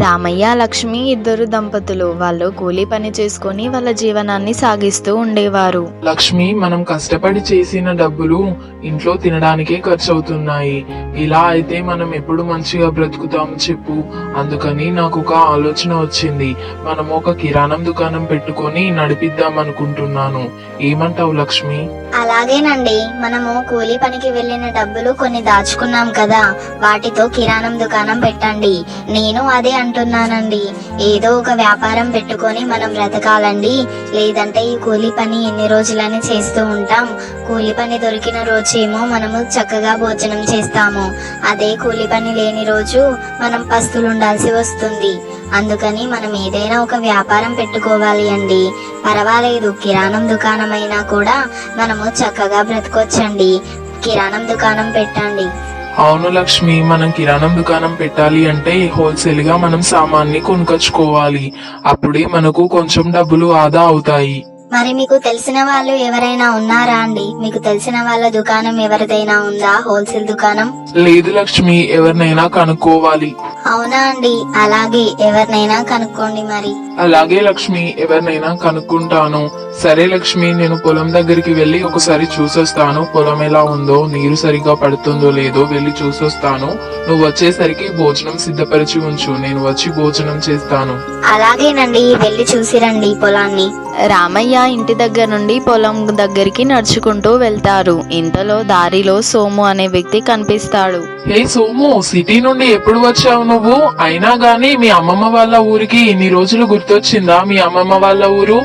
రామయ్య లక్ష్మి ఇద్దరు దంపతులు. వాళ్ళు కూలీ పని చేసుకొని వాళ్ళ జీవనాన్ని సాగిస్తూ ఉండేవారు. లక్ష్మి మనం కష్టపడి చేసిన డబ్బులు ఇంట్లో తినడానికే ఖర్చు అవుతున్నాయి ఇలా అయితే మనం ఎప్పుడు మంచిగా బ్రతుకుతాము చెప్పు. అందుకని నాకు ఒక ఆలోచన వచ్చింది. మనం ఒక కిరాణం దుకాణం పెట్టుకొని నడిపిద్దాం అనుకుంటున్నాను. ఏమంటావు లక్ష్మి? అలాగేనండి. మనము కూలీ పనికి వెళ్ళిన డబ్బులు కొన్ని దాచుకున్నాం కదా. వాటితో కిరాణం దుకాణం పెట్టండి. నేను అదే అంటున్నానండి ఏదో ఒక వ్యాపారం పెట్టుకొని మనం బ్రతకాలండి. లేదంటే ఈ కూలీ పని ఎన్ని రోజులని చేస్తూ ఉంటాం. కూలి పని దొరికిన రోజేమో మనము చక్కగా భోజనం చేస్తాము. అదే కూలి పని లేని రోజు మనం పస్తులు ఉండాల్సి వస్తుంది. అందుకని మనం ఏదైనా ఒక వ్యాపారం పెట్టుకోవాలి అండి. పర్వాలేదు కిరాణం దుకాణం అయినా కూడా మనము చక్కగా బ్రతకొచ్చండి. కిరాణం దుకాణం పెట్టండి. అవును లక్ష్మి మనం కిరాణం దుకాణం పెట్టాలి అంటే హోల్సేల్గా మనం సామాన్ని కొనుకొచ్చుకోవాలి. అప్పుడే మనకు కొంచెం డబ్బులు ఆదా అవుతాయి. మరి మీకు తెలిసిన వాళ్ళు ఎవరైనా ఉన్నారా అండి? మీకు తెలిసిన వాళ్ళ దుకాణం ఎవరిదైనా ఉందా? హోల్సేల్ దుకాణం? లేదు లక్ష్మి ఎవరినైనా కనుక్కోవాలి. అవునా అండి? అలాగే ఎవరినైనా కనుక్కోండి మరి. అలాగే లక్ష్మి ఎవరినైనా కనుక్కుంటాను. సరే లక్ష్మి నేను పొలం దగ్గరికి వెళ్ళి ఒకసారి చూసొస్తాను. పొలం ఎలా ఉందో నీరు సరిగ్గా పడుతుందో లేదో వెళ్ళి చూసొస్తాను. నువ్వు వచ్చేసరికి భోజనం సిద్ధపరిచి ఉంచు. నేను వచ్చి భోజనం చేస్తాను. అలాగేనండి వెళ్ళి చూసిరండి పొలాన్ని. రామయ్య ఇంటి దగ్గర నుండి పొలం దగ్గరికి నడుచుకుంటూ వెళ్తారు. ఇంతలో దారిలో సోము అనే వ్యక్తి కనిపిస్తాడు. హే సోము సిటీ నుండి ఎప్పుడు వచ్చావు నువ్వు? అయినా గానీ మీ అమ్మమ్మ వాళ్ళ ఊరికి ఇన్ని రోజులు గుర్తొచ్చిందా మీ అమ్మమ్మ వాళ్ళ ఊరు?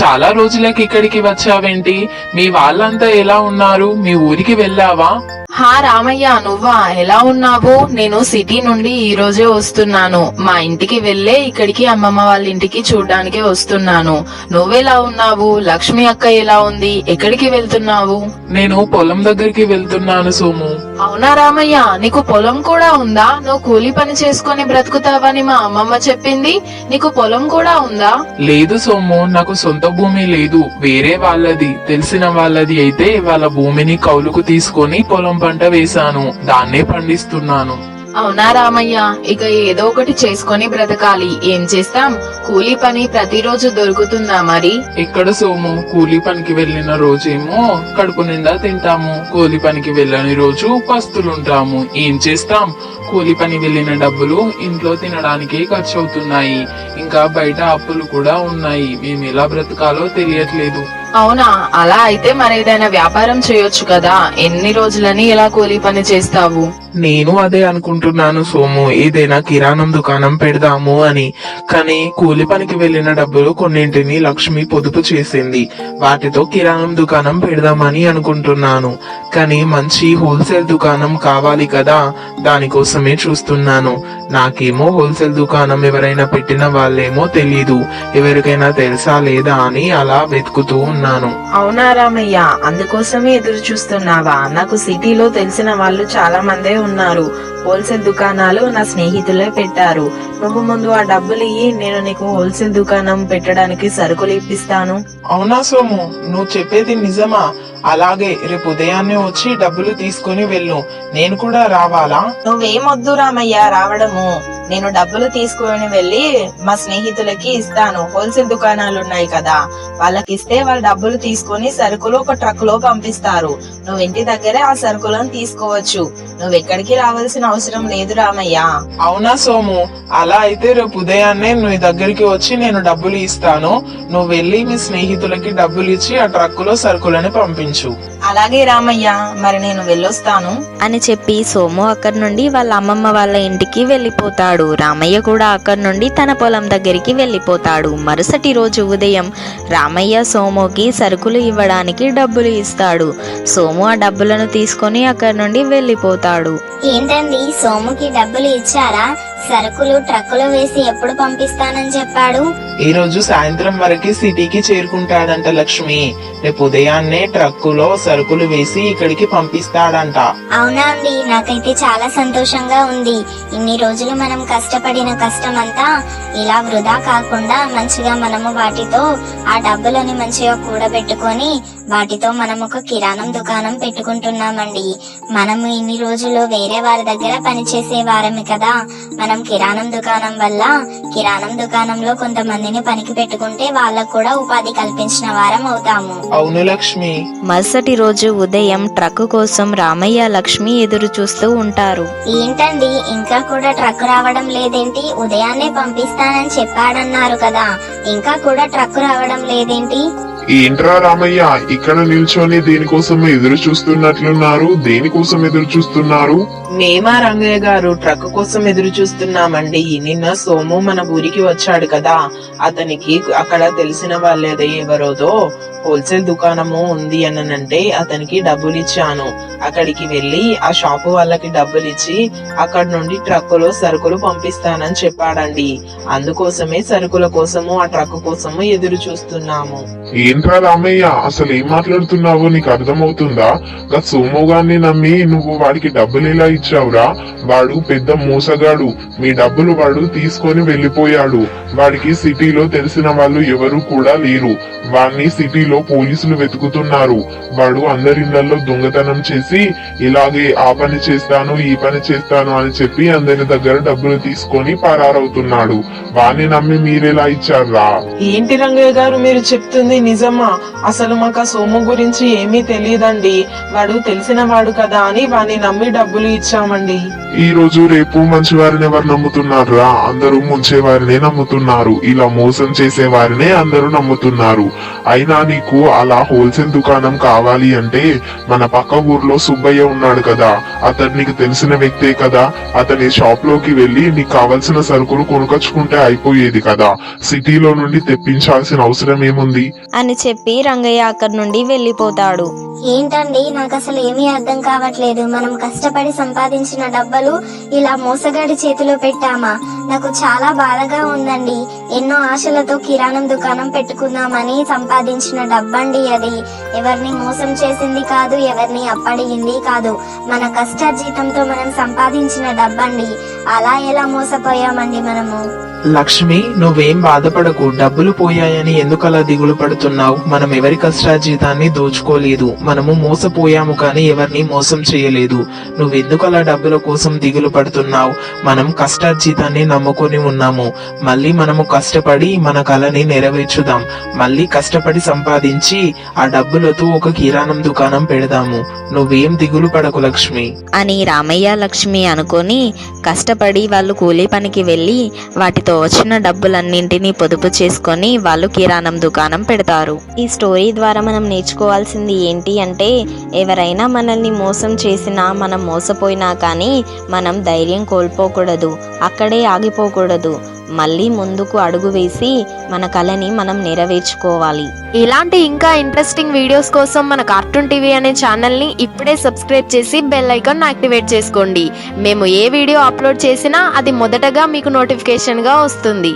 చాలా రోజులకి ఇక్కడికి వచ్చావేంటి? మీ వాళ్ళంతా ఎలా ఉన్నారు? మీ ఊరికి వెళ్ళావా? హా రామయ్య నువ్వా? ఎలా ఉన్నావు? నేను సిటీ నుండి ఈ రోజే వస్తున్నాను. మా ఇంటికి వెళ్ళే ఇక్కడికి అమ్మమ్మ వాళ్ళ ఇంటికి చూడ్డానికి వస్తున్నాను. నువ్వెలా ఉన్నావు? లక్ష్మి అక్క ఎలా ఉంది? ఎక్కడికి వెళ్తున్నావు? నేను పొలం దగ్గరికి వెళ్తున్నాను సోము. అవునా రామయ్య నీకు పొలం కూడా ఉందా? నువ్వు కూలి పని చేసుకొని బ్రతుకుతావని మా అమ్మమ్మ చెప్పింది. నీకు పొలం కూడా ఉందా? లేదు సోము. నాకు సొంత భూమి లేదు. వేరే వాళ్ళది. తెలిసిన వాళ్ళది అయితే వాళ్ళ భూమిని కౌలుకు తీసుకొని పొలం పంట వేశాను దాన్నే పండిస్తున్నాను. అవునా రామయ్య? ఇక ఏదో ఒకటి చేసుకొని బ్రతకాలి. ఏం చేస్తాం? కూలి పని ప్రతిరోజు దొరుకుతుందా మరి? ఇక్కడ సోము? కూలి పనికి వెళ్ళిన రోజేమో కడుపు నిండా తింటాము. కూలి పనికి వెళ్ళని రోజు పస్తులుంటాము. ఏం చేస్తాం? కూలి పని వెళ్ళిన డబ్బులు ఇంట్లో తినడానికే ఖర్చు అవుతున్నాయి ఇంకా బయట అప్పులు కూడా ఉన్నాయి. మేము ఎలా బ్రతకాలో తెలియట్లేదు. అవునా? అలా అయితే మరేదైనా వ్యాపారం చేయొచ్చు కదా. ఎన్ని రోజులని ఇలా కూలి పని చేస్తావు? నేను అదే అనుకుంటున్నాను సోము. ఏదైనా కిరాణం దుకాణం పెడదాము అని. కానీ కూలి పనికి వెళ్ళిన డబ్బులు కొన్నింటిని లక్ష్మి పొదుపు చేసింది. వాటితో కిరాణం దుకాణం పెడదామని అనుకుంటున్నాను. కానీ మంచి హోల్సేల్ దుకాణం కావాలి కదా. దానికోసమే చూస్తున్నాను. నాకేమో హోల్సేల్ దుకాణం ఎవరైనా పెట్టిన వాళ్ళేమో తెలీదు. ఎవరికైనా తెలుసా లేదా అని అలా వెతుకుతూ ఉన్నాను అవునా రామయ్య? అందుకోసమే ఎదురు చూస్తున్నావా? నాకు సిటీలో తెలిసిన వాళ్ళు చాలా మందే ఉన్నారు. హోల్సేల్ దుకాణాలు నా స్నేహితులే పెట్టారు. నువ్వు ముందు ఆ డబ్బులు ఇయ్యి నేను నీకు హోల్సేల్ దుకాణం పెట్టడానికి సరుకులు ఇప్పిస్తాను. అవునా సోము? నువ్వు చెప్పేది నిజమా? అలాగే రేపు ఉదయాన్నే వచ్చి డబ్బులు తీసుకొని వెళ్ళు. నేను కూడా రావాలా? నువ్వేమొద్దు రామయ్య రావడము. నేను డబ్బులు తీసుకుని వెళ్ళి మా స్నేహితులకి ఇస్తాను. హోల్సేల్ దుకాణాలు ఉన్నాయి కదా. వాళ్ళకి ఇస్తే వాళ్ళు డబ్బులు తీసుకొని సరుకులు ఒక ట్రక్లో పంపిస్తారు. నువ్వు ఇంటి దగ్గరే ఆ సరుకులను తీసుకోవచ్చు. నువ్వు ఎక్కడికి రావాల్సిన అవసరం లేదు రామయ్య. అవునా సోము? అలా అయితే రేపు ఉదయాన్నే నీ దగ్గరికి వచ్చి నేను డబ్బులు ఇస్తాను. నువ్వు వెళ్ళి మీ స్నేహితులకి డబ్బులు ఇచ్చి ఆ ట్రక్కులో సరుకులని పంపించు. అలాగే రామయ్య మరి నేను వెళ్ళొస్తాను. అని చెప్పి సోము అక్కడి నుండి వాళ్ళ అమ్మమ్మ వాళ్ళ ఇంటికి వెళ్ళిపోతాడు. రామయ్య కూడా అక్కడి నుండి తన పొలం దగ్గరికి వెళ్ళిపోతాడు. మరుసటి రోజు ఉదయం రామయ్య సోముకి సరుకులు ఇవ్వడానికి డబ్బులు ఇస్తాడు. సోము ఆ డబ్బులను తీసుకొని అక్కడి నుండి వెళ్ళిపోతాడు. ఏంటండి సోముకి డబ్బులు ఇచ్చారా? సరుకులు ట్రక్కులో వేసి ఎప్పుడు పంపిస్తానని చెప్పాడు? ఈ రోజు సాయంత్రం వరకు సిటీకి చేరుకుంటాడంట లక్ష్మి. రేపు ఉదయాన్నే ట్రక్కులో సరుకులు వేసి ఇక్కడికి పంపిస్తాడంట. అవునా అండి నాకైతే చాలా సంతోషంగా ఉంది. ఇన్ని రోజులు మనం కష్టపడిన కష్టమంతా ఇలా వృధా కాకుండా మంచిగా మనము వాటితో ఆ డబ్బులని మంచిగా కూడబెట్టుకొని వాటితో మనం ఒక కిరాణం దుకాణం పెట్టుకుంటున్నామండి. మనము ఇన్ని రోజులు వేరే వారి దగ్గర పనిచేసే వారమే కదా. మన మనం కిరాణం దుకాణం వల్ల కిరాణం దుకాణంలో కొంతమందిని పనికి పెట్టుకుంటే వాళ్ళకు కూడా ఉపాధి కల్పించిన వారం అవుతాము. అవును లక్ష్మి. మరుసటి రోజు ఉదయం ట్రక్ కోసం రామయ్య లక్ష్మి ఎదురు చూస్తూ ఉంటారు. ఏంటండి ఇంకా కూడా ట్రక్ రావడం లేదేంటి? ఉదయాన్నే పంపిస్తానని చెప్పాడన్నారు కదా. ఇంకా కూడా ట్రక్ రావడం లేదేంటి? ఏంట్రా రామయ్య ఇక్కడ నిల్చొని దేనికోసం ఎదురు చూస్తున్నట్లున్నారు దేనికోసం ఎదురు చూస్తున్నారు? మేమా రంగయ్య గారు ట్రక్ కోసం ఎదురు చూస్తున్నామండి. నిన్న సోము మన ఊరికి వచ్చాడు కదా. అతనికి అక్కడ తెలిసిన వాళ్ళేదో ఎవరోదో హోల్సేల్ దుకాణము ఉంది అనంటే అతనికి డబ్బులు ఇచ్చాను. అక్కడికి వెళ్ళి ఆ షాపు వాళ్ళకి డబ్బులు ఇచ్చి అక్కడ నుండి ట్రక్కులో సరుకులు పంపిస్తానని చెప్పాడండి. అందుకోసమే సరుకుల కోసము ఆ ట్రక్ కోసము ఎదురు చూస్తున్నాము. ఏంట్రా రామయ్య అసలు ఏం మాట్లాడుతున్నావో నీకు అర్థమవుతుందా? గత సోమోగాన్ని నమ్మి నువ్వు వాడికి డబ్బులు ఎలా ఇచ్చావురా? వాడు పెద్ద మోసగాడు. మీ డబ్బులు వాడు తీసుకొని వెళ్ళిపోయాడు. వాడికి సిటీలో తెలిసిన వాళ్ళు ఎవరు కూడా లేరు. వాడిని సిటీలో పోలీసులు వెతుకుతున్నారు. వాడు అందరిళ్ళలో దొంగతనం చేసి ఇలాగే ఆ పని చేస్తాను ఈ పని చేస్తాను అని చెప్పి అందరి దగ్గర డబ్బులు తీసుకొని పరారవుతున్నాడు. వాడిని నమ్మి మీరెలా ఇచ్చారా? ఏంటి రంగయ్య గారు మీరు చెప్తుంది నిజమా? అసలు మాకు ఆ సోము గురించి ఏమీ తెలియదండి. వాడు తెలిసిన వాడు కదా అని వాడిని నమ్మి డబ్బులు ఇచ్చామండి. ఈ రోజు రేపు మంచి వారిని ఎవరు నమ్ముతున్నారా అందరూ ముంచే వారినే నమ్ముతున్నారు. ఇలా మోసం చేసే వారినే అందరూ నమ్ముతున్నారు. అయినా నీకు అలా హోల్సేల్ దుకాణం కావాలి అంటే మన పక్క ఊర్లో సుబ్బయ్య ఉన్నాడు కదా. అతను నీకు తెలిసిన వ్యక్తే కదా. అతని షాప్లోకి వెళ్ళి నీకు కావలసిన సరుకులు కొనుకొచ్చుకుంటే అయిపోయేది కదా. సిటీలో నుండి తెప్పించాల్సిన అవసరం ఏముంది? అని చెప్పి రంగయ్య అక్కడి నుండి వెళ్ళిపోతాడు. ఏంటండి? నాకు అసలు ఏమీ అర్థం కావట్లేదు. మనం కష్టపడి సంపాదించిన ఇలా మోసగాడి చేతిలో పెట్టామా? నాకు చాలా బాధగా ఉందండి. ఎన్నో ఆశలతో కిరాణం దుకాణం పెట్టుకుందామని సంపాదించిన డబ్బండి అది. ఎవరిని మోసం చేసింది కాదు ఎవరిని అప్పడిగింది కాదు. మన కష్టార్జితంతో మనం సంపాదించిన డబ్బండి. అలా ఎలా మోసపోయామండి మనము? లక్ష్మి నువ్వేం బాధపడకు. డబ్బులు పోయాయని ఎందుకు అలా దిగులు పడుతున్నావు? మనం ఎవరి కష్టార్జితాన్ని దోచుకోలేదు. మనము మోసపోయాము కానీ ఎవరిని మోసం చేయలేదు. నువ్వెందుకు అలా డబ్బుల కోసం దిగులు పడుతున్నావు? మనం కష్టార్జితాన్ని నమ్ముకొని ఉన్నాము. మళ్ళీ మనము కష్టపడి మన కళని నెరవేర్చుదాం. మళ్ళీ కష్టపడి సంపాదించి ఆ డబ్బులతో ఒక కిరాణం దుకాణం పెడదాము. నువ్వేం దిగులు పడకు లక్ష్మి. అని రామయ్య లక్ష్మి అనుకొని కష్టపడి వాళ్ళు కూలీ పనికి వెళ్ళి వాటితో వచ్చిన డబ్బులన్నింటినీ పొదుపు చేసుకొని వాళ్ళు కిరాణం దుకాణం పెడతారు. ఈ స్టోరీ ద్వారా మనం నేర్చుకోవాల్సింది ఏంటి అంటే ఎవరైనా మనల్ని మోసం చేసినా మనం మోసపోయినా కానీ మనం ధైర్యం కోల్పోకూడదు. అక్కడే ఆగిపోకూడదు. మళ్ళీ ముందుకు అడుగు వేసి మన కళని మనం నెరవేర్చుకోవాలి. ఇలాంటి ఇంకా ఇంట్రెస్టింగ్ వీడియోస్ కోసం మన కార్టూన్ టీవీ అనే ఛానల్ని ఇప్పుడే సబ్స్క్రైబ్ చేసి బెల్ ఐకాన్ యాక్టివేట్ చేసుకోండి. మేము ఏ వీడియో అప్లోడ్ చేసినా అది మొదటగా మీకు నోటిఫికేషన్గా వస్తుంది.